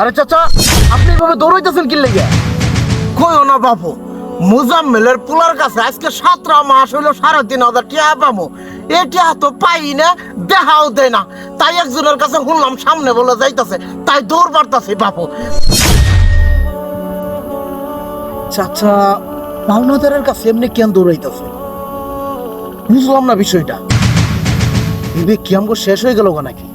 আরে চাচা আপনি এভাবে দৌড়াইতেছেন কি লেগে? কইও না বাবু মুজাম্মেলের পুলার কাছে আজকে সাতটা মাস হইল সাড়ে তিন হাজার টিয়া পাবো এটা তো পাই না দেখাও দেয় না। তাই একজনের কাছে শুনলাম সামনে বলে যাইতাছে তাই দৌড় বাড়তাছে বাবু চাচা পাওনাদারের কাছে এমনি কেন দৌড়াইতেছে? বুঝলাম না বিষয়টা। বিবেক কি আমগো শেষ হয়ে গেল গো নাকি?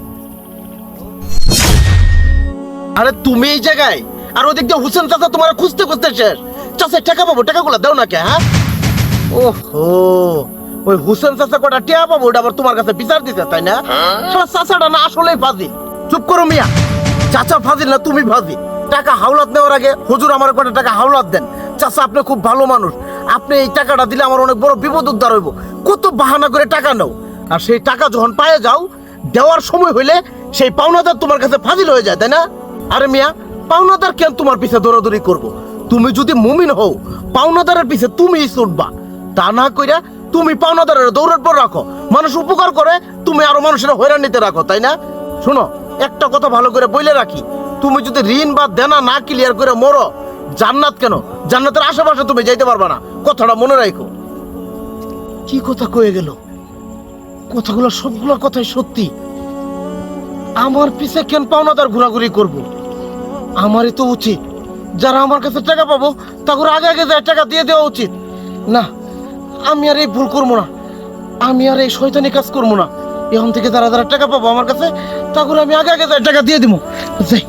আরে তুমি এই জায়গায়? আর ওদিক দিয়ে হুসেন চাচা তোমার খুঁজতে খুঁজতে শেষ। চাচা টাকা পাবো টাকাগুলো দাও না কে হ্যাঁ? ওহো। ওই হুসেন চাচা কটা টিয়া পাবো ওটা আবার তোমার কাছে বিচার দিতে তাই না? শালা চাচাটা না আসলেই ফাজিল চুপ করো মিয়া। চাচা ফাজিল না তুমি ফাজিল টাকা হাওলাত নেওয়ার আগে হুজুর আমার কটা টাকা হাওলাত দেন। চাচা আপনি খুব ভালো মানুষ। আপনি এই টাকাটা দিলে আমার অনেক বড় বিপদ উদ্ধার হইব। কত বাহানা করে টাকা নাও। আর সেই টাকা যখন পায়ে যাও দেওয়ার সময় হইলে সেই পাওনাদার তোমার কাছে ফাজিল হয়ে যায় তাই না? আরে মিয়া, পাওনাদার কেন তোমার পিছে দৌড়াদৌড়ি করব? তুমি যদি মুমিন হও, পাওনাদারের পিছে তুমিই ছুটবা। তা না কইরা তুমি পাওনাদারের দৌড়ের পর রাখো। মানুষ উপকার করে, তুমি আরও মানুষের হয়রান নিতে রাখো, তাই না? শোনো, একটা কথা ভালো করে বইলে রাখি। তুমি যদি ঋণ বা দেনা না ক্লিয়ার করে মরো, জান্নাত কেন? জান্নাতের আশেপাশে তুমি যাইতে পারবা না। কথাটা মনে রাখো কি কথা কয়ে গেল? কথাগুলো সবগুলো কথাই সত্যি। আমার পিছে কেন পাওনাদার ঘোরাঘুরি করব? আমারই তো উচিত। যারা আমার কাছে টাকা পাবো তারপর আগে আগে যায় টাকা দিয়ে দেওয়া উচিত। না, আমি আর এই ভুল করব না। আমি আর এই শয়তানি কাজ করব না। এখন থেকে যারা যারা টাকা পাবো আমার কাছে তারপর আমি আগে আগে যায় টাকা দিয়ে দিব। যাই